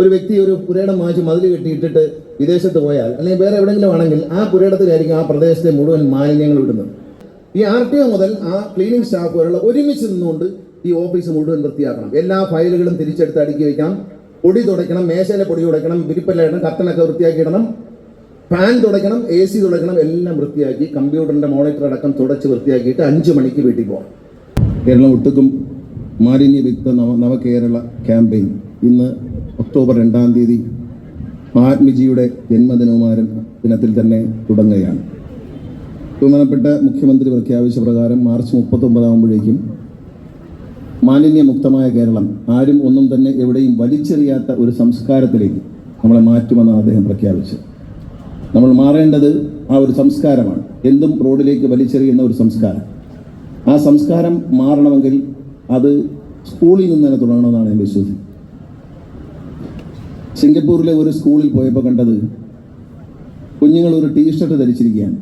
ഒരു വ്യക്തി ഒരു പുരയിടം മാറ്റി മതിൽ കെട്ടിയിട്ടിട്ട് വിദേശത്ത് പോയാൽ അല്ലെങ്കിൽ വേറെ എവിടെയെങ്കിലും ആണെങ്കിൽ ആ പുരയിടത്തിലായിരിക്കും ആ പ്രദേശത്തെ മുഴുവൻ മാലിന്യങ്ങൾ ഇടുന്നത്. ഈ ആർ ടി ഒ മുതൽ ആ ക്ലീനിങ് സ്റ്റാഫ് വരെയുള്ള ഒരുമിച്ച് നിന്നുകൊണ്ട് ഈ ഓഫീസ് മുഴുവൻ വൃത്തിയാക്കണം. എല്ലാ ഫയലുകളും തിരിച്ചെടുത്ത് അടുക്കി വയ്ക്കണം പൊടി തുടയ്ക്കണം മേശയിലെ പൊടി തുടയ്ക്കണം വിരിപ്പെല്ലാം ഇടണം കർട്ടനൊക്കെ വൃത്തിയാക്കി ഇടണം ഫാൻ തുടയ്ക്കണം എ സി തുടയ്ക്കണം എല്ലാം വൃത്തിയാക്കി കമ്പ്യൂട്ടറിന്റെ മോണിറ്റർ അടക്കം തുടച്ച് വൃത്തിയാക്കിയിട്ട് അഞ്ച് മണിക്ക് വീട്ടിൽ പോകണം കേരളം ഒട്ടുക്കും മാലിന്യവിക്ത നവ നവകേരള ക്യാമ്പയിൻ. ഇന്ന് ഒക്ടോബർ രണ്ടാം തീയതി മഹാത്മജിയുടെ ജന്മദിനവുമാരം ദിനത്തിൽ തന്നെ തുടങ്ങുകയാണ്. ബഹുമാനപ്പെട്ട മുഖ്യമന്ത്രി പ്രഖ്യാപിച്ച പ്രകാരം മാർച്ച് മുപ്പത്തൊമ്പതാകുമ്പോഴേക്കും മാലിന്യമുക്തമായ കേരളം ആരും ഒന്നും തന്നെ എവിടെയും വലിച്ചെറിയാത്ത ഒരു സംസ്കാരത്തിലേക്ക് നമ്മളെ മാറ്റുമെന്നാണ് അദ്ദേഹം പ്രഖ്യാപിച്ചത്. നമ്മൾ മാറേണ്ടത് ആ ഒരു സംസ്കാരമാണ്. എന്തും റോഡിലേക്ക് വലിച്ചെറിയുന്ന ഒരു സംസ്കാരം. ആ സംസ്കാരം മാറണമെങ്കിൽ അത് സ്കൂളിൽ നിന്ന് തന്നെ തുടങ്ങണമെന്നാണ് ഞാൻ വിശ്വസിക്കുന്നത്. സിംഗപ്പൂരിലെ ഒരു സ്കൂളിൽ പോയപ്പോൾ കണ്ടത് കുഞ്ഞുങ്ങൾ ഒരു ടീഷർട്ട് ധരിച്ചിരിക്കുകയാണ്.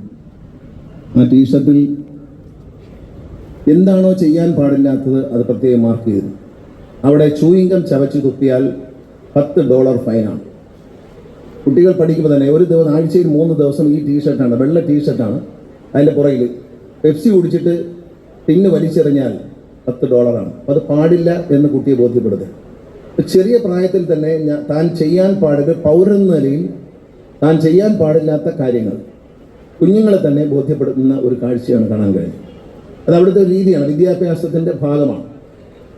ആ ടീഷർട്ടിൽ എന്താണോ ചെയ്യാൻ പാടില്ലാത്തത് അത് പ്രത്യേകം മാർക്ക് ചെയ്തു. അവിടെ ചൂയിങ്കം ചവച്ചു തുപ്പിയാൽ പത്ത് ഡോളർ ഫൈനാണ് കുട്ടികൾ പഠിക്കുമ്പോൾ തന്നെ ഒരു ദിവസം ആഴ്ചയിൽ മൂന്ന് ദിവസം ഈ ടീഷർട്ടാണ് വെള്ള ടീഷർട്ടാണ് അതിന്റെ പുറകിൽ പെപ്സി കുടിച്ചിട്ട് ടിന്ന് വലിച്ചെറിഞ്ഞാൽ പത്ത് ഡോളറാണ് അത് പാടില്ല എന്ന് കുട്ടിയെ ബോധ്യപ്പെടുത്തുക. ചെറിയ പ്രായത്തിൽ തന്നെ താൻ ചെയ്യാൻ പാടില്ല പൗരെന്ന നിലയിൽ താൻ ചെയ്യാൻ പാടില്ലാത്ത കാര്യങ്ങൾ. കുഞ്ഞുങ്ങളെ തന്നെ ബോധ്യപ്പെടുത്തുന്ന ഒരു കാഴ്ചയാണ് കാണാൻ കഴിയുന്നത്. അത് അവിടുത്തെ രീതിയാണ് വിദ്യാഭ്യാസത്തിന്റെ ഭാഗമാണ്.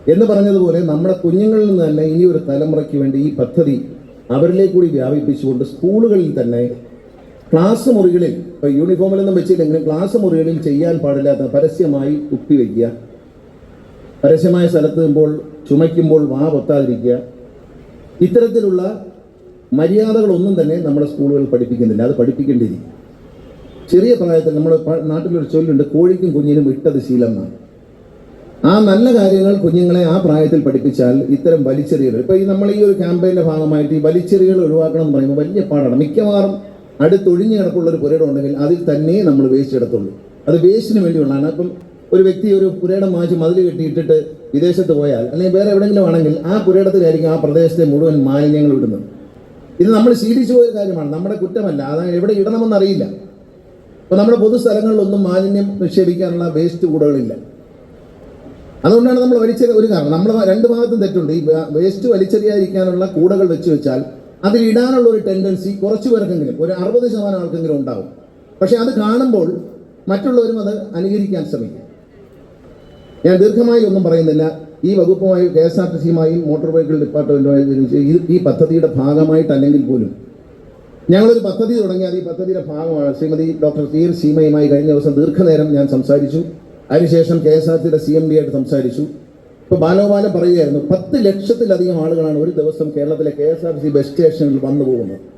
എന്ന് പറഞ്ഞതുപോലെ നമ്മുടെ കുഞ്ഞുങ്ങളിൽ നിന്ന് തന്നെ ഈ ഒരു തലമുറയ്ക്ക് വേണ്ടി ഈ പദ്ധതി അവരിലേക്ക് കൂടി വ്യാപിപ്പിച്ചുകൊണ്ട് സ്കൂളുകളിൽ തന്നെ ക്ലാസ് മുറികളിൽ ഇപ്പോൾ യൂണിഫോമിലൊന്നും വെച്ചില്ലെങ്കിലും ക്ലാസ് മുറികളിൽ ചെയ്യാൻ പാടില്ലാത്ത പരസ്യമായി തുപ്പി വയ്ക്കുക. പരസ്യമായ സ്ഥലത്ത് നിൽക്കുമ്പോൾ ചുമയ്ക്കുമ്പോൾ വാ പൊത്താതിരിക്കുക. ഇത്തരത്തിലുള്ള മര്യാദകളൊന്നും തന്നെ നമ്മുടെ സ്കൂളുകൾ പഠിപ്പിക്കുന്നില്ല. അത് പഠിപ്പിക്കേണ്ടിയിരിക്കും. ചെറിയ പ്രായത്തിൽ നമ്മുടെ നാട്ടിലൊരു ചൊല്ലുണ്ട് കോഴിക്കും കുഞ്ഞിനും ഇട്ടത് ശീലം എന്നാണ്. ആ നല്ല കാര്യങ്ങൾ കുഞ്ഞുങ്ങളെ ആ പ്രായത്തിൽ പഠിപ്പിച്ചാൽ ഇത്തരം വലിച്ചെറിയൽ ഇപ്പോൾ ഈ നമ്മൾ ഈ ഒരു ക്യാമ്പയിന്റെ ഭാഗമായിട്ട് ഈ വലിച്ചെറികൾ ഒഴിവാക്കണം എന്ന് പറയുമ്പോൾ വലിയ പാടാണ്. മിക്കവാറും അടുത്തൊഴിഞ്ഞ് കിടപ്പുള്ള ഒരു പുരയിടം ഉണ്ടെങ്കിൽ അതിൽ തന്നെ നമ്മൾ വേസ്റ്റ് എടുത്തുള്ളൂ. അത് വേസ്റ്റിന് വേണ്ടിയുള്ളതാണ്. അപ്പം ഒരു വ്യക്തി ഒരു പുരയിടം വാങ്ങിച്ച് മതിൽ കെട്ടിയിട്ടിട്ട് വിദേശത്ത് പോയാൽ അല്ലെങ്കിൽ വേറെ എവിടെയെങ്കിലും ആണെങ്കിൽ ആ പുരയിടത്തിലായിരിക്കും ആ പ്രദേശത്തെ മുഴുവൻ മാലിന്യങ്ങൾ ഇടുന്നത്. ഇത് നമ്മൾ ശീലിച്ചു പോയ കാര്യമാണ്. നമ്മുടെ കുറ്റമല്ല. അതായത് എവിടെ ഇടണമെന്ന് അറിയില്ല. അപ്പോൾ നമ്മുടെ പൊതുസ്ഥലങ്ങളിലൊന്നും മാലിന്യം നിക്ഷേപിക്കാനുള്ള വേസ്റ്റ് കൂടുകളില്ല. അതുകൊണ്ടാണ് നമ്മൾ വലിച്ചെറിയ ഒരു കാരണം. നമ്മൾ രണ്ട് ഭാഗത്തും തെറ്റുണ്ട്. ഈ വേസ്റ്റ് വലിച്ചെറിയാതിരിക്കാനുള്ള കൂടകൾ വെച്ച് വെച്ചാൽ അതിൽ ഇടാനുള്ള ഒരു ടെൻഡൻസി കുറച്ച് പേർക്കെങ്കിലും ഒരു അറുപത് ശതമാനം ആൾക്കെങ്കിലും ഉണ്ടാവും. പക്ഷെ അത് കാണുമ്പോൾ മറ്റുള്ളവരും അത് അനുകരിക്കാൻ ശ്രമിക്കും. ഞാൻ ദീർഘമായി ഒന്നും പറയുന്നില്ല. ഈ വകുപ്പുമായി കെ എസ് ആർ ടി സിയുമായും മോട്ടോർ വെഹിക്കിൾ ഡിപ്പാർട്ട്മെന്റുമായി ഒരുമിച്ച് ഈ- പദ്ധതിയുടെ പദ്ധതിയുടെ ഭാഗമായിട്ടല്ലെങ്കിൽ പോലും. ഞങ്ങളൊരു പദ്ധതി തുടങ്ങിയാൽ ഈ പദ്ധതിയുടെ ഭാഗമാണ്. ശ്രീമതി ഡോക്ടർ ടി എൻ സീമയുമായി കഴിഞ്ഞ ദിവസം ദീർഘനേരം ഞാൻ സംസാരിച്ചു. അതിനുശേഷം കെ എസ് ആർ ടിയുടെ സി എം ഡി ആയിട്ട് സംസാരിച്ചു. ഇപ്പോൾ ബാലോപാലം പറയുകയായിരുന്നു പത്ത് ലക്ഷത്തിലധികം ആളുകളാണ് ഒരു ദിവസം കേരളത്തിലെ K S R C bus സ്റ്റേഷനിൽ വന്നു പോകുന്നത്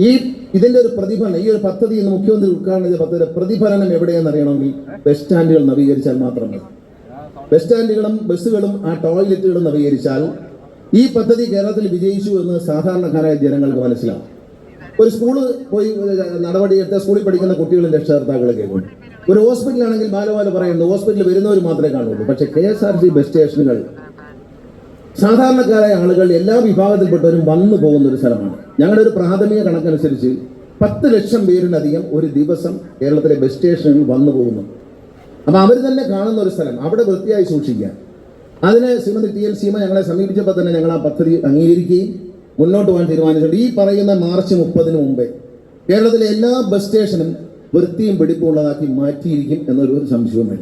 ഈ ഇതിന്റെ ഒരു പ്രതിഫലനം ഈ ഒരു പദ്ധതി ഇന്ന് മുഖ്യമന്ത്രി ഉദ്ഘാടനം ചെയ്ത പദ്ധതിയുടെ പ്രതിഫലനം എവിടെയെന്ന് അറിയണമെങ്കിൽ ബസ് സ്റ്റാൻഡുകൾ നവീകരിച്ചാൽ മാത്രം മതി ബസ് സ്റ്റാൻഡുകളും ബസ്സുകളും ആ ടോയ്ലറ്റുകളും നവീകരിച്ചാൽ ഈ പദ്ധതി കേരളത്തിൽ വിജയിച്ചു എന്ന് സാധാരണക്കാരായ ജനങ്ങൾക്ക് മനസ്സിലാവും. ഒരു സ്കൂൾ പോയി നടപടിയെടുത്ത സ്കൂളിൽ പഠിക്കുന്ന കുട്ടികളും രക്ഷകർത്താക്കളെ കേൾക്കും. ഒരു ഹോസ്പിറ്റലാണെങ്കിൽ ബാലബാല പറയുന്നു ഹോസ്പിറ്റലിൽ വരുന്നവർ മാത്രമേ കാണുള്ളൂ പക്ഷേ K S R T bus സ്റ്റേഷനുകൾ സാധാരണക്കാരായ ആളുകൾ എല്ലാ വിഭാഗത്തിൽപ്പെട്ടവരും വന്നു പോകുന്ന ഒരു സ്ഥലമാണ്. ഞങ്ങളുടെ ഒരു പ്രാഥമിക കണക്കനുസരിച്ച് പത്ത് ലക്ഷം പേരിലധികം ഒരു ദിവസം കേരളത്തിലെ ബസ് സ്റ്റേഷനിൽ വന്നു പോകുന്നു. അപ്പോൾ അവർ തന്നെ കാണുന്ന ഒരു സ്ഥലം. അവിടെ വൃത്തിയായി സൂക്ഷിക്കുക. അതിന് ശ്രീമതി ടി എൽ സീമ ഞങ്ങളെ സമീപിച്ചപ്പോൾ തന്നെ ഞങ്ങൾ ആ പദ്ധതി അംഗീകരിക്കുകയും മുന്നോട്ട് പോകാൻ തീരുമാനിച്ചിട്ടുണ്ട്. ഈ പറയുന്ന മാർച്ച് മുപ്പതിന് മുമ്പേ കേരളത്തിലെ എല്ലാ ബസ് സ്റ്റേഷനും വൃത്തിയും പിടിപ്പുള്ളതാക്കി മാറ്റിയിരിക്കും എന്നൊരു ഒരു സംശയവും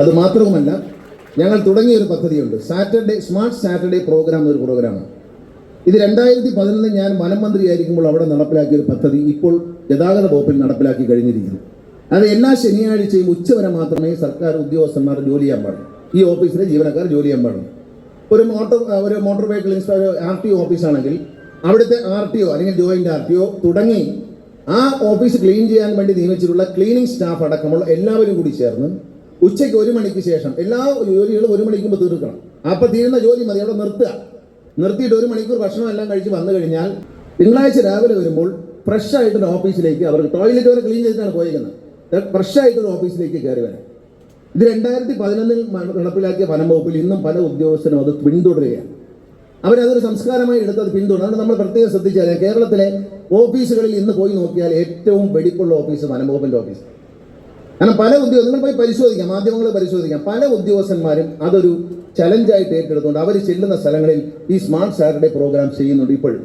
അത് മാത്രവുമല്ല ഞങ്ങൾ തുടങ്ങിയ ഒരു പദ്ധതിയുണ്ട്. സാറ്റർഡേ സ്മാർട്ട് സാറ്റർഡേ പ്രോഗ്രാം എന്നൊരു പ്രോഗ്രാമാണ് ഇത് രണ്ടായിരത്തി പതിനൊന്നിൽ ഞാൻ വനം മന്ത്രിയായിരിക്കുമ്പോൾ അവിടെ നടപ്പിലാക്കിയ ഒരു പദ്ധതി ഇപ്പോൾ ഗതാഗത വകുപ്പിൽ നടപ്പിലാക്കി കഴിഞ്ഞിരിക്കുന്നു. അത് എല്ലാ ശനിയാഴ്ചയും ഉച്ചവരെ മാത്രമേ സർക്കാർ ഉദ്യോഗസ്ഥന്മാർ ജോലി ചെയ്യാൻ പാടുള്ളൂ. ഈ ഓഫീസിലെ ജീവനക്കാർ ജോലി ചെയ്യാൻ പാടുള്ളൂ. ഒരു മോട്ടോർ ഒരു motor vehicle inspector R T O ഓഫീസാണെങ്കിൽ അവിടുത്തെ ആർ ടി ഒ അല്ലെങ്കിൽ ജോയിന്റ് ആർ ടി ഒ തുടങ്ങി ആ ഓഫീസ് ക്ലീൻ ചെയ്യാൻ വേണ്ടി നിയമിച്ചിട്ടുള്ള ക്ലീനിങ് സ്റ്റാഫ് അടക്കമുള്ള എല്ലാവരും കൂടി ചേർന്ന് ഉച്ചയ്ക്ക് ഒരു മണിക്ക് ശേഷം എല്ലാ ജോലികളും ഒരു മണിക്ക് മുമ്പ് തീർക്കണം. അപ്പം തീരുന്ന ജോലി മതി അവിടെ നിർത്തുക. നിർത്തിയിട്ട് ഒരു മണിക്കൂർ ഭക്ഷണം എല്ലാം കഴിച്ച് വന്നു കഴിഞ്ഞാൽ തിങ്കളാഴ്ച രാവിലെ വരുമ്പോൾ ഫ്രഷ് ആയിട്ടൊരു ഓഫീസിലേക്ക് അവർക്ക് ടോയ്ലറ്റ് വരെ ക്ലീൻ ചെയ്തിട്ടാണ് പോയിരിക്കുന്നത് ഫ്രഷ് ആയിട്ടൊരു ഓഫീസിലേക്ക് കയറി വരാം. ഇത് രണ്ടായിരത്തി പതിനൊന്നിൽ നടപ്പിലാക്കിയ വനം വകുപ്പിൽ ഇന്നും പല ഉദ്യോഗസ്ഥരും അത് പിന്തുടരുകയാണ്. അവരതൊരു സംസ്കാരമായി എടുത്തത് പിന്തുടരും അതുകൊണ്ട് നമ്മൾ പ്രത്യേകം ശ്രദ്ധിച്ചാൽ കേരളത്തിലെ ഓഫീസുകളിൽ ഇന്ന് പോയി നോക്കിയാൽ ഏറ്റവും വെടിപ്പുള്ള ഓഫീസ് വനംവകുപ്പിന്റെ ഓഫീസ്. കാരണം പല ഉദ്യോഗ നിങ്ങൾ പോയി പരിശോധിക്കാം മാധ്യമങ്ങൾ പരിശോധിക്കാം. പല ഉദ്യോഗസ്ഥന്മാരും അതൊരു ചലഞ്ചായിട്ട് ഏറ്റെടുത്തുകൊണ്ട് അവർ ചെല്ലുന്ന സ്ഥലങ്ങളിൽ ഈ സ്മാർട്ട് സാറ്റർഡേ പ്രോഗ്രാം ചെയ്യുന്നുണ്ട് ഇപ്പോഴും.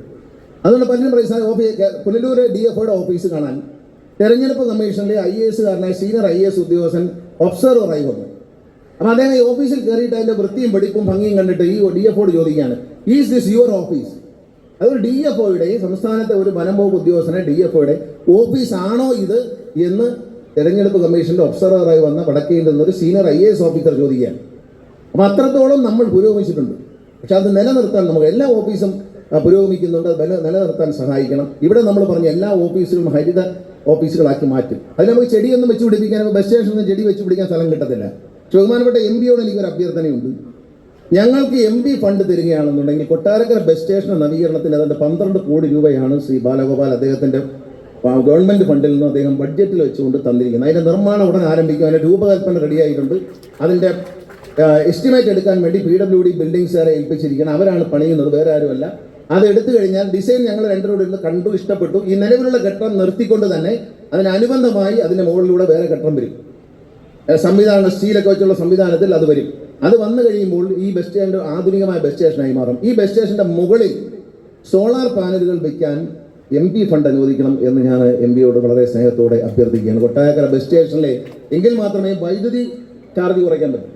അതുകൊണ്ട് പലരും price office Punalur D F ഒയുടെ ഓഫീസ് കാണാൻ. തെരഞ്ഞെടുപ്പ് കമ്മീഷനിലെ ഐ എ എസുകാരനായ സീനിയർ ഐ എ എസ് ഉദ്യോഗസ്ഥൻ ഒബ്സർവറായി വന്നു. അപ്പം അദ്ദേഹം ഈ ഓഫീസിൽ കയറിയിട്ട് അതിന്റെ വൃത്തിയും വെടിപ്പും ഭംഗിയും കണ്ടിട്ട് ഈ ഡി എഫ് ഒയോട് ചോദിക്കുകയാണ് ഈസ് ദിസ് യുവർ ഓഫീസ് അതൊരു ഡി എഫ് ഒയുടെ സംസ്ഥാനത്തെ ഒരു വനം വകുപ്പ് ഉദ്യോഗസ്ഥനെ ഡി എഫ് ഒയുടെ ഓഫീസ് ആണോ ഇത് എന്ന് തെരഞ്ഞെടുപ്പ് കമ്മീഷന്റെ ഒബ്സർവറായി വന്ന വടക്കയിൽ നിന്നൊരു സീനിയർ ഐ എസ് ഓഫീസർ ചോദിക്കുകയാണ്. അപ്പം അത്രത്തോളം നമ്മൾ പുരോഗമിച്ചിട്ടുണ്ട്. പക്ഷെ അത് നിലനിർത്താൻ നമുക്ക് എല്ലാ ഓഫീസും പുരോഗമിക്കുന്നുണ്ട്. അത് നില നിലനിർത്താൻ സഹായിക്കണം. ഇവിടെ നമ്മൾ പറഞ്ഞു എല്ലാ ഓഫീസുകളും ഹരിത ഓഫീസുകളാക്കി മാറ്റും. അതിൽ നമുക്ക് ചെടിയൊന്നും വെച്ച് പിടിപ്പിക്കാൻ ബസ് സ്റ്റേഷനിൽ നിന്ന് ചെടി വെച്ച് പിടിക്കാൻ സ്ഥലം കിട്ടത്തില്ല. ബഹുമാനപ്പെട്ട എം പിയോട് എനിക്കൊരു അഭ്യർത്ഥനയുണ്ട്. ഞങ്ങൾക്ക് എം പി ഫണ്ട് തരികയാണെന്നുണ്ടെങ്കിൽ കൊട്ടാരക്കര ബസ് സ്റ്റേഷൻ നവീകരണത്തിന് അതിന്റെ പന്ത്രണ്ട് കോടി രൂപയാണ് ശ്രീ ബാലഗോപാൽ അദ്ദേഹത്തിന്റെ ആ, ഗവൺമെന്റ് ഫണ്ടിൽ നിന്ന് അദ്ദേഹം ബഡ്ജറ്റിൽ വെച്ചുകൊണ്ട് തന്നിരിക്കുന്നത് അതിന്റെ നിർമ്മാണം ഉടൻ ആരംഭിക്കും. അതിന്റെ രൂപകൽപ്പന റെഡിയായിട്ടുണ്ട് അതിന്റെ എസ്റ്റിമേറ്റ് എടുക്കാൻ വേണ്ടി പി ഡബ്ല്യു ഡി ബിൽഡിംഗ് സാറെ ഏൽപ്പിച്ചിരിക്കുന്നത് അവരാണ് പണിയുന്നത് വേറെ ആരുമല്ല. അത് എടുത്തു കഴിഞ്ഞാൽ ഡിസൈൻ ഞങ്ങൾ രണ്ടരോട് ഇരുന്ന് കണ്ടു ഇഷ്ടപ്പെട്ടു. ഈ നിലവിലുള്ള ഘട്ടം നിർത്തിക്കൊണ്ട് തന്നെ അതിനനുബന്ധമായി അതിന്റെ മുകളിലൂടെ വേറെ ഘട്ടം വരും. സംവിധാനം സ്റ്റീലൊക്കെ വെച്ചുള്ള സംവിധാനത്തിൽ അത് വരും. അത് വന്നു കഴിയുമ്പോൾ ഈ ബസ് സ്റ്റാൻഡ് ആധുനികമായ ബസ് സ്റ്റേഷനായി മാറും. ഈ ബസ് സ്റ്റേഷന്റെ മുകളിൽ സോളാർ പാനലുകൾ വയ്ക്കാൻ എം പി ഫണ്ട് അനുവദിക്കണം എന്ന് ഞാൻ എം പിയോട് വളരെ സ്നേഹത്തോടെ അഭ്യർത്ഥിക്കുകയാണ്. കൊട്ടാരക്കര ബസ് സ്റ്റേഷനിലെ എങ്കിൽ മാത്രമേ വൈദ്യുതി ചാർജ് കുറയ്ക്കാൻ പറ്റൂ.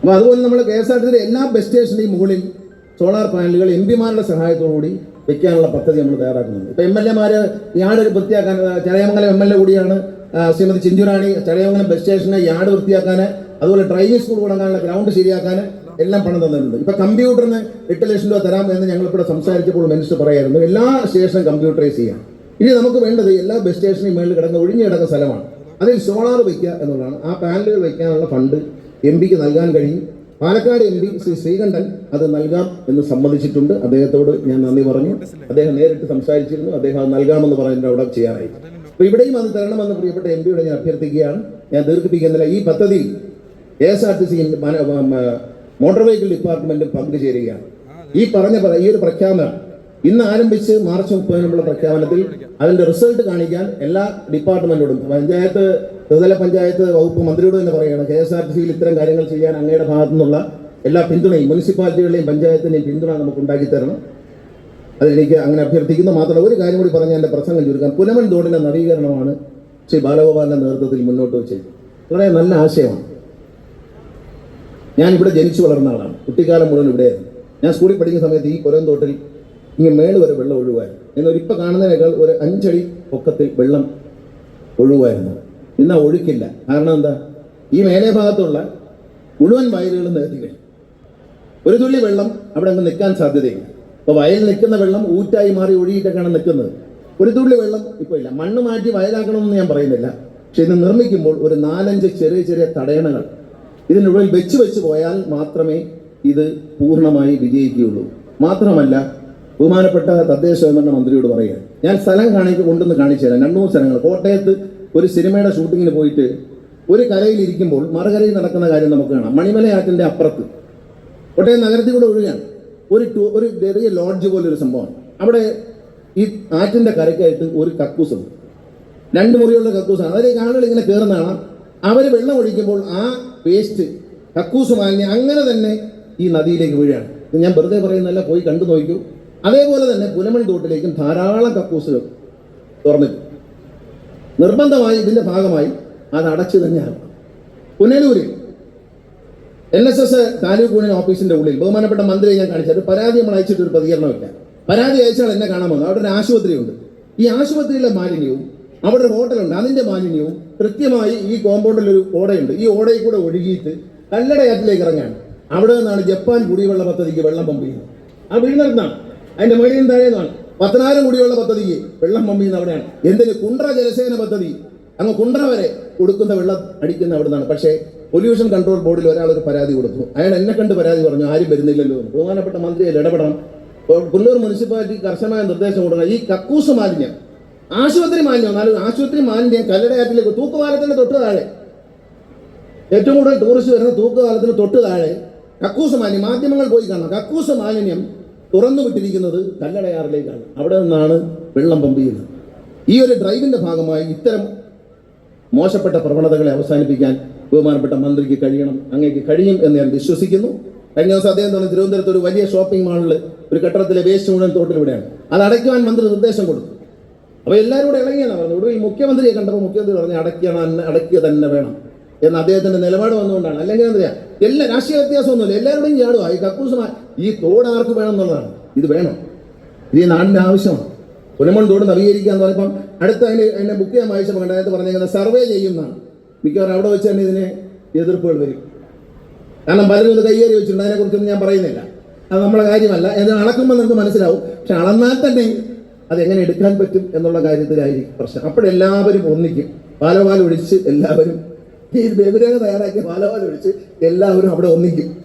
അപ്പോൾ അതുപോലെ നമ്മൾ കെ എസ് ആർ ടി എല്ലാ ബസ് സ്റ്റേഷന്റെയും മുകളിൽ സോളാർ പാനലുകൾ എം പിമാരുടെ സഹായത്തോടുകൂടി വെക്കാനുള്ള പദ്ധതി നമ്മൾ തയ്യാറാക്കുന്നുണ്ട്. ഇപ്പോൾ എം എൽ എമാര് യാർഡ് വൃത്തിയാക്കാൻ ചടയമംഗലം എം എൽ എ കൂടിയാണ് ശ്രീമതി ചിഞ്ചുറാണി ചടയമംഗലം ബസ് സ്റ്റേഷനെ യാർഡ് വൃത്തിയാക്കാൻ അതുപോലെ ഡ്രൈവിംഗ് സ്കൂൾ തുടങ്ങാനുള്ള ഗ്രൗണ്ട് ശരിയാക്കാൻ എല്ലാം പണം തന്നിട്ടുണ്ട്. ഇപ്പൊ കമ്പ്യൂട്ടറിന് എട്ട് ലക്ഷം രൂപ തരാം എന്ന് ഞങ്ങൾ ഇവിടെ സംസാരിച്ചപ്പോൾ മിനിസ്റ്റർ പറയായിരുന്നു. എല്ലാ സ്റ്റേഷനും കമ്പ്യൂട്ടറൈസ് ചെയ്യാം. ഇനി നമുക്ക് വേണ്ടത് എല്ലാ ബസ് സ്റ്റേഷനും മേളിൽ കിടക്കുന്ന ഒഴിഞ്ഞു കിടക്കുന്ന സ്ഥലമാണ്. അതിൽ സോളാർ വയ്ക്കുക എന്നുള്ളതാണ്. ആ പാനലുകൾ വയ്ക്കാനുള്ള ഫണ്ട് എം പിക്ക് നൽകാൻ കഴിയും. പാലക്കാട് എം പി ശ്രീ ശ്രീകണ്ഠൻ അത് നൽകാം എന്ന് സമ്മതിച്ചിട്ടുണ്ട്. അദ്ദേഹത്തോട് ഞാൻ നന്ദി പറഞ്ഞു. അദ്ദേഹം നേരിട്ട് സംസാരിച്ചിരുന്നു. അദ്ദേഹം അത് നൽകാമെന്ന് പറഞ്ഞിട്ട് അവിടെ ചെയ്യാനായി അപ്പൊ ഇവിടെയും അത് തരണമെന്ന് പ്രിയപ്പെട്ട എം പിയോട് ഞാൻ അഭ്യർത്ഥിക്കുകയാണ്. ഞാൻ ദീർഘിപ്പിക്കുന്നില്ല. ഈ പദ്ധതി A S R T C motor vehicle ഡിപ്പാർട്ട്മെന്റും പങ്കുചേരുകയാണ് ഈ പറഞ്ഞ ഈ ഒരു പ്രഖ്യാപനം ഇന്ന് ആരംഭിച്ച് മാർച്ച് മുപ്പതിനുള്ള പ്രഖ്യാപനത്തിൽ അതിന്റെ റിസൾട്ട് കാണിക്കാൻ എല്ലാ ഡിപ്പാർട്ട്മെന്റോടും പഞ്ചായത്ത് ത്രിതല പഞ്ചായത്ത് വകുപ്പ് മന്ത്രിയോട് തന്നെ പറയുകയാണ്. കെ എസ് ആർ ടി സിയിൽ ഇത്തരം കാര്യങ്ങൾ ചെയ്യാൻ അങ്ങയുടെ ഭാഗത്തു നിന്നുള്ള എല്ലാ പിന്തുണയും മുനിസിപ്പാലിറ്റികളുടെയും പഞ്ചായത്തിന്റെയും പിന്തുണ നമുക്ക് ഉണ്ടാക്കി തരണം അതെനിക്ക് അങ്ങനെ അഭ്യർത്ഥിക്കുന്നു. മാത്രമല്ല ഒരു കാര്യം കൂടി പറഞ്ഞ് എന്റെ പ്രസംഗം ചുരുക്കാം. പുലമൺ തോടിന്റെ നവീകരണമാണ് ശ്രീ ബാലഗോപാലിന്റെ നേതൃത്വത്തിൽ മുന്നോട്ട് വെച്ചത്. വളരെ നല്ല ആശയമാണ്. ഞാൻ ഇവിടെ ജനിച്ചു വളർന്ന ആളാണ്. കുട്ടിക്കാലം മുഴുവൻ ഇവിടെയായിരുന്നു. ഞാൻ സ്കൂളിൽ പഠിക്കുന്ന സമയത്ത് ഈ പുരം തോട്ടിൽ ഇങ്ങനെ മേൾ വരെ വെള്ളം ഒഴുകുമായിരുന്നു. എന്നാൽ ഇപ്പം കാണുന്നതിനേക്കാൾ ഒരു അഞ്ചടി പൊക്കത്തിൽ വെള്ളം ഒഴുകുമായിരുന്നു. ഇന്ന് ആ ഒഴുക്കില്ല. കാരണം എന്താ? ഈ മേലെ ഭാഗത്തുള്ള മുഴുവൻ വയലുകളും നിരത്തി കഴിഞ്ഞു. ഒരു തുള്ളി വെള്ളം അവിടെ അങ്ങ് നിൽക്കാൻ സാധ്യതയില്ല. അപ്പോൾ വയൽ നിൽക്കുന്ന വെള്ളം ഊറ്റായി മാറി ഒഴുകിയിട്ടൊക്കെയാണ് നിൽക്കുന്നത്. ഒരു തുള്ളി വെള്ളം ഇപ്പോൾ ഇല്ല. മണ്ണ് മാറ്റി വയലാക്കണമെന്ന് ഞാൻ പറയുന്നില്ല. പക്ഷെ ഇത് നിർമ്മിക്കുമ്പോൾ ഒരു നാലഞ്ച് ചെറിയ ചെറിയ തടയണകൾ ഇതിനുള്ളിൽ വെച്ച് വെച്ച് പോയാൽ മാത്രമേ ഇത് പൂർണമായി വിജയിക്കുകയുള്ളൂ. മാത്രമല്ല ബഹുമാനപ്പെട്ട തദ്ദേശ സ്വയംഭരണ മന്ത്രിയോട് പറയുക ഞാൻ സ്ഥലം കാണിക്ക് കൊണ്ടുവന്ന് കാണിച്ചു തരാം. രണ്ടു മൂന്ന് സ്ഥലങ്ങൾ. കോട്ടയത്ത് ഒരു സിനിമയുടെ ഷൂട്ടിങ്ങിന് പോയിട്ട് ഒരു കരയിൽ ഇരിക്കുമ്പോൾ മറുകരയിൽ നടക്കുന്ന കാര്യം നമുക്ക് കാണാം. മണിമലയാറ്റിന്റെ അപ്പുറത്ത്. കോട്ടയം നഗരത്തിൽ കൂടെ ഒഴുകാണ് ഒരു ടൂ ഒരു ചെറിയ ലോഡ്ജ് പോലെ ഒരു സംഭവമാണ്. അവിടെ ഈ ആറ്റിന്റെ കരയ്ക്കായിട്ട് ഒരു കക്കൂസുണ്ട്. രണ്ട് മുറിയുള്ള കക്കൂസാണ്. അതിലേക്ക് ആളുകൾ ഇങ്ങനെ കയറുന്നതാണ് അവർ വെള്ളം ഒഴിക്കുമ്പോൾ ആ വേസ്റ്റ് കക്കൂസ് മാലിന്യം അങ്ങനെ തന്നെ ഈ നദിയിലേക്ക് വീഴുകയാണ്. ഞാൻ വെറുതെ പറയുന്നതല്ല പോയി കണ്ടു നോക്കൂ. അതേപോലെ തന്നെ പുലമൺ തോട്ടിലേക്കും ധാരാളം കക്കൂസുകൾ തുറന്നിട്ടു നിർബന്ധമായി ഇതിന്റെ ഭാഗമായി അത് അടച്ചു തന്നെയാണ് പുനലൂരിൽ N S S taluk union ഓഫീസിന്റെ ഉള്ളിൽ ബഹുമാനപ്പെട്ട മന്ത്രിയെ ഞാൻ കാണിച്ചത് പരാതി നമ്മൾ അയച്ചിട്ട് ഒരു പ്രതികരണമില്ല. പരാതി അയച്ചാൽ എന്നെ കാണാൻ വന്നു. അവിടെ ഒരു ആശുപത്രിയുണ്ട്. ഈ ആശുപത്രിയിലെ മാലിന്യവും അവിടെ ഒരു ഹോട്ടലുണ്ട്. അതിന്റെ മാലിന്യവും കൃത്യമായി ഈ കോമ്പൗണ്ടിൽ ഒരു ഓടയുണ്ട്. ഈ ഓടയിൽ കൂടെ ഒഴുകിയിട്ട് കല്ലടയാറ്റിലേക്ക് ഇറങ്ങാണ് അവിടെ നിന്നാണ് ജപ്പാൻ കുടിവെള്ള പദ്ധതിക്ക് വെള്ളം പമ്പ് ചെയ്യുന്നത്. ആ വീടിനടുത്താണ് അതിന്റെ മുകളിൽ താഴെന്നാണ് പത്തനായിരം കുടിവെള്ള പദ്ധതിക്ക് വെള്ളം പമ്പ് ചെയ്യുന്ന അവിടെയാണ്. എന്തിന്? കുണ്ട്ര ജലസേന പദ്ധതി. അങ്ങ് കുണ്ട്ര വരെ കൊടുക്കുന്ന വെള്ളം അടിക്കുന്ന അവിടെ നിന്നാണ് പക്ഷേ പൊല്യൂഷൻ കൺട്രോൾ ബോർഡിൽ ഒരാൾ ഒരു പരാതി കൊടുത്തു. അയാൾ എന്നെ കണ്ട് പരാതി പറഞ്ഞു ആരും വരുന്നില്ലല്ലോ. ബഹുമാനപ്പെട്ട മന്ത്രി അതിൽ ഇടപെടണം പുല്ലൂർ മുനിസിപ്പാലിറ്റി കർശനമായ നിർദ്ദേശം കൊടുക്കണം. ഈ കക്കൂസ് മാലിന്യം ആശുപത്രി മാലിന്യം നല്ലത് ആശുപത്രി മാലിന്യം കല്ലടയാറ്റിലേക്ക് തൂക്കുപാലത്തിന്റെ തൊട്ട് താഴെ. ഏറ്റവും കൂടുതൽ ടൂറിസ്റ്റ് വരുന്ന തൂക്കുപാലത്തിന് തൊട്ട് താഴെ കക്കൂസ് മാലിന്യം മാധ്യമങ്ങൾ പോയി കാണണം. കക്കൂസ് മാലിന്യം തുറന്നു വിട്ടിരിക്കുന്നത് കല്ലടയാറിലേക്കാണ്. അവിടെ നിന്നാണ് വെള്ളം പമ്പ് ചെയ്യുന്നത്. ഈ ഒരു ഡ്രൈവിന്റെ ഭാഗമായി ഇത്തരം മോശപ്പെട്ട പ്രവണതകളെ അവസാനിപ്പിക്കാൻ ബഹുമാനപ്പെട്ട മന്ത്രിക്ക് കഴിയണം അങ്ങേക്ക് കഴിയും എന്ന് ഞാൻ വിശ്വസിക്കുന്നു. കഴിഞ്ഞ ദിവസം അദ്ദേഹം തന്നെ തിരുവനന്തപുരത്ത് ഒരു വലിയ ഷോപ്പിംഗ് മാളിൽ ഒരു കെട്ടിടത്തിലെ വേസ്റ്റ് മുഴുവൻ തോട്ടിലൂടെയാണ് അത് അടയ്ക്കുവാൻ മന്ത്രി നിർദ്ദേശം കൊടുത്തു. അപ്പോൾ എല്ലാവരും കൂടെ ഇളങ്ങിയാണ് പറഞ്ഞത്. ഒടുവിൽ മുഖ്യമന്ത്രിയെ കണ്ടപ്പോൾ മുഖ്യമന്ത്രി പറഞ്ഞു അടക്കിയാണ് അടക്കിയ തന്നെ വേണം എന്ന് അദ്ദേഹത്തിന്റെ നിലപാട് വന്നുകൊണ്ടാണ്. അല്ലെങ്കിൽ എന്തറിയാ എല്ലാ രാഷ്ട്രീയ വ്യത്യാസമൊന്നുമില്ല. എല്ലാവരുടെയും ചാടുക ഈ കക്കൂസ് ഈ തോട് ആർക്ക് വേണം എന്നുള്ളതാണ്. ഇത് വേണം. ഇത് ഈ നാടിന്റെ ആവശ്യമാണ്. പുലമൺ തോട് നവീകരിക്കുക എന്ന് പറയുമ്പം അടുത്ത അതിന് അതിനെ ബുക്ക് ചെയ്യാൻ വായിച്ചപ്പോൾ കണ്ട അതിനകത്ത് പറഞ്ഞേക്കുന്നത് സർവേ ചെയ്യുന്നതാണ്. മിക്കവാറും അവിടെ വെച്ച് തന്നെ ഇതിന് എതിർപ്പുകൾ വരും. കാരണം പലരും ഇത് കയ്യേറി വെച്ചിട്ടുണ്ട്. അതിനെക്കുറിച്ചൊന്നും ഞാൻ പറയുന്നില്ല. അത് നമ്മളെ കാര്യമല്ല. ഇത് അളക്കുമ്പോൾ നിങ്ങൾക്ക് മനസ്സിലാവും. പക്ഷെ അളന്നാൽ തന്നെ അതെങ്ങനെ എടുക്കാൻ പറ്റും എന്നുള്ള കാര്യത്തിലായിരിക്കും പ്രശ്നം. അപ്പോഴെല്ലാവരും ഒന്നിക്കും. പാലവാൽ ഒഴിച്ച് എല്ലാവരും ഈ ബഹുരേഖ തയ്യാറാക്കിയ പാലവാൽ ഒഴിച്ച് എല്ലാവരും അവിടെ ഒന്നിക്കും.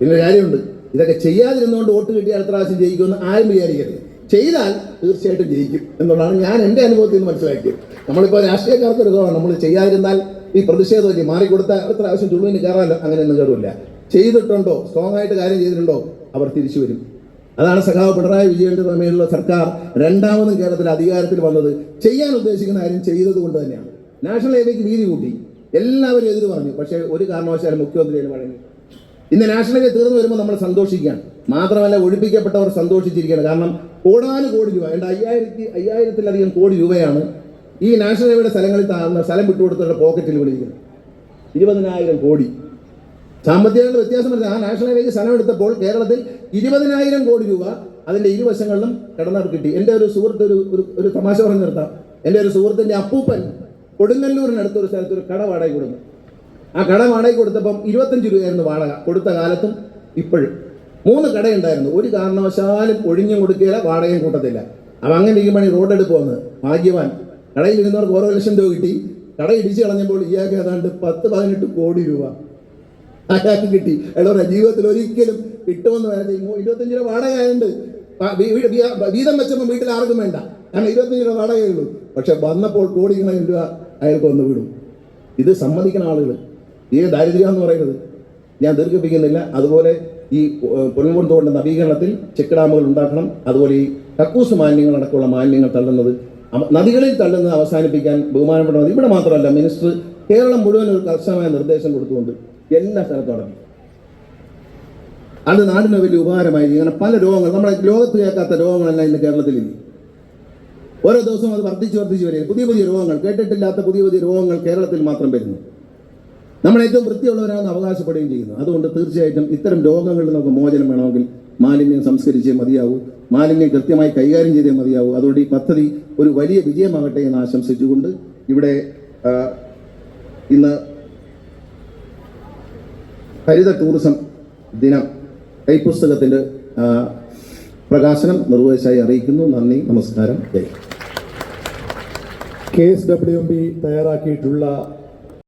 പിന്നെ കാര്യമുണ്ട്. ഇതൊക്കെ ചെയ്യാതിരുന്നുകൊണ്ട് വോട്ട് കിട്ടിയ അടുത്ത പ്രാവശ്യം ജയിക്കുമെന്ന് ആരും വിചാരിക്കരുത്. ചെയ്താൽ തീർച്ചയായിട്ടും ജയിക്കും എന്നുള്ളതാണ് ഞാൻ എന്റെ അനുഭവത്തിൽ നിന്ന് മനസ്സിലാക്കിയത്. നമ്മളിപ്പോൾ രാഷ്ട്രീയക്കാർക്ക് ഒരു നമ്മൾ ചെയ്യാതിരുന്നാൽ ഈ പ്രതിഷേധമല്ലേ മാറിക്കൊടുത്ത അടുത്ത പ്രാവശ്യം ചുള്ളുവിന് കയറാമല്ലോ അങ്ങനെയൊന്നും കയറില്ല ചെയ്തിട്ടുണ്ടോ? സ്ട്രോങ് ആയിട്ട് കാര്യം ചെയ്തിട്ടുണ്ടോ? അവർ തിരിച്ചു വരും. അതാണ് സഖാവ് പിണറായി വിജയന്റെ തമ്മിലുള്ള സർക്കാർ രണ്ടാമതും കേരളത്തിൽ അധികാരത്തിൽ വന്നത്. ചെയ്യാൻ ഉദ്ദേശിക്കുന്ന കാര്യം ചെയ്തത് കൊണ്ട് തന്നെയാണ്. നാഷണൽ ഹൈവേക്ക് വീതി കൂട്ടി. എല്ലാവരും എതിര് പറഞ്ഞു. പക്ഷേ ഒരു കാരണവശാലും മുഖ്യമന്ത്രി വഴങ്ങി. ഇന്ന് നാഷണൽ ഹൈവേ തീർന്നു വരുമ്പോൾ നമ്മൾ സന്തോഷിക്കുകയാണ്. മാത്രമല്ല ഒഴിപ്പിക്കപ്പെട്ടവർ സന്തോഷിച്ചിരിക്കുകയാണ്. കാരണം കോടാനു കോടി രൂപ ഏതാണ്ട് അയ്യായിരത്തി അയ്യായിരത്തിലധികം കോടി രൂപയാണ് ഈ നാഷണൽ ഹൈവേയുടെ സ്ഥലങ്ങളിൽ സ്ഥലം വിട്ടുകൊടുത്തവരുടെ പോക്കറ്റിൽ വിളിക്കുന്നത് ഇരുപതിനായിരം കോടി. സാമ്പത്തികങ്ങളുടെ വ്യത്യാസം വരുന്നത് ആ നാഷണൽ ഹൈവേക്ക് സ്ഥലം എടുത്തപ്പോൾ കേരളത്തിൽ ഇരുപതിനായിരം കോടി രൂപ അതിന്റെ ഇരുവശങ്ങളിലും കിടന്നവർ കിട്ടി. എന്റെ ഒരു സുഹൃത്ത് ഒരു ഒരു തമാശ പറഞ്ഞു നിർത്താം. എന്റെ ഒരു സുഹൃത്തിന്റെ അപ്പൂപ്പൻ കൊടുങ്ങല്ലൂരിനടുത്ത് ഒരു സ്ഥലത്ത് ഒരു കട വാടകയ്ക്ക് കൊടുത്തു. ആ കട വാടകയ്ക്ക് കൊടുത്തപ്പം ഇരുപത്തഞ്ച് രൂപയായിരുന്നു വാടക കൊടുത്ത കാലത്തും ഇപ്പോഴും. മൂന്ന് കടയുണ്ടായിരുന്നു. ഒരു കാരണവശാലും ഒഴിഞ്ഞു കൊടുക്കുകയില്ല വാടകയും കൂട്ടത്തില്ല. അപ്പം അങ്ങനെ ഇരിക്കുമ്പോൾ ഈ റോഡ് എടുപ്പ് വന്ന് ഭാഗ്യവാൻ. കടയിൽ ഇരുന്നവർക്ക് ഓരോ ലക്ഷം രൂപ കിട്ടി. കട ഇടിച്ചു കളഞ്ഞപ്പോൾ ഇയാൾക്ക് ഏതാണ്ട് പത്ത് പതിനെട്ട് കോടി രൂപ. അയാൾക്ക് കിട്ടി. അയാളുടെ ജീവിതത്തിൽ ഒരിക്കലും കിട്ടുമെന്ന് പറയാതെ ഇരുപത്തഞ്ച് രൂപ വാടക ഉണ്ട് പ- വീ- വീ- വീ- വീതം വെച്ചപ്പോൾ വീട്ടിൽ ആർക്കും വേണ്ട. കാരണം ഇരുപത്തഞ്ച് രൂപ വാടകയേ ഉള്ളൂ. പക്ഷെ വന്നപ്പോൾ കോടിക്കണക്കിന് രൂപ അയാൾക്ക് വന്ന് വിടും ഇത് സമ്മതിക്കുന്ന ആളുകൾ ഈ ദാരിദ്ര്യം എന്ന് പറയുന്നത് ഞാൻ ദീർഘിപ്പിക്കുന്നില്ല. അതുപോലെ ഈ തോടിന്റെ നവീകരണത്തിൽ ചെക്ക് ഡാമുകൾ ഉണ്ടാക്കണം. അതുപോലെ ഈ കക്കൂസ് മാലിന്യങ്ങൾ അടക്കമുള്ള മാലിന്യങ്ങൾ തള്ളുന്നത് നദികളിൽ തള്ളുന്നത് അവസാനിപ്പിക്കാൻ ബഹുമാനപ്പെടുന്നത് ഇവിടെ മാത്രമല്ല മിനിസ്റ്റർ കേരളം മുഴുവൻ ഒരു കർശനമായ നിർദ്ദേശം കൊടുത്തുകൊണ്ട് എല്ലാ സ്ഥലത്തും അടങ്ങി. അത് നാടിന് വലിയ ഉപകാരമായി ഇങ്ങനെ പല രോഗങ്ങൾ നമ്മുടെ ലോകത്ത് കേൾക്കാത്ത രോഗങ്ങളെല്ലാം ഇന്ന് കേരളത്തിലില്ല. ഓരോ ദിവസവും അത് വർദ്ധിച്ച് വർദ്ധിച്ച് വരിക പുതിയ പുതിയ രോഗങ്ങൾ കേട്ടിട്ടില്ലാത്ത പുതിയ പുതിയ രോഗങ്ങൾ കേരളത്തിൽ മാത്രം വരുന്നു. നമ്മൾ ഏറ്റവും വൃത്തിയുള്ളവരാണെന്ന് അവകാശപ്പെടുകയും ചെയ്യുന്നു. അതുകൊണ്ട് തീർച്ചയായിട്ടും ഇത്തരം രോഗങ്ങളിൽ നമുക്ക് മോചനം വേണമെങ്കിൽ മാലിന്യം സംസ്കരിച്ചേ മതിയാവൂ. മാലിന്യം കൃത്യമായി കൈകാര്യം ചെയ്തേ മതിയാവൂ. അതുകൊണ്ട് ഈ പദ്ധതി ഒരു വലിയ വിജയമാകട്ടെ എന്ന് ആശംസിച്ചുകൊണ്ട് ഇവിടെ ഇന്ന് ഹരിത ടൂറിസം ദിനം കൈപ്പുസ്തകത്തിന്റെ പ്രകാശനം നിർവഹിച്ചായി അറിയിക്കുന്നു. നന്ദി നമസ്കാരം. K S W M P തയ്യാറാക്കിയിട്ടുള്ള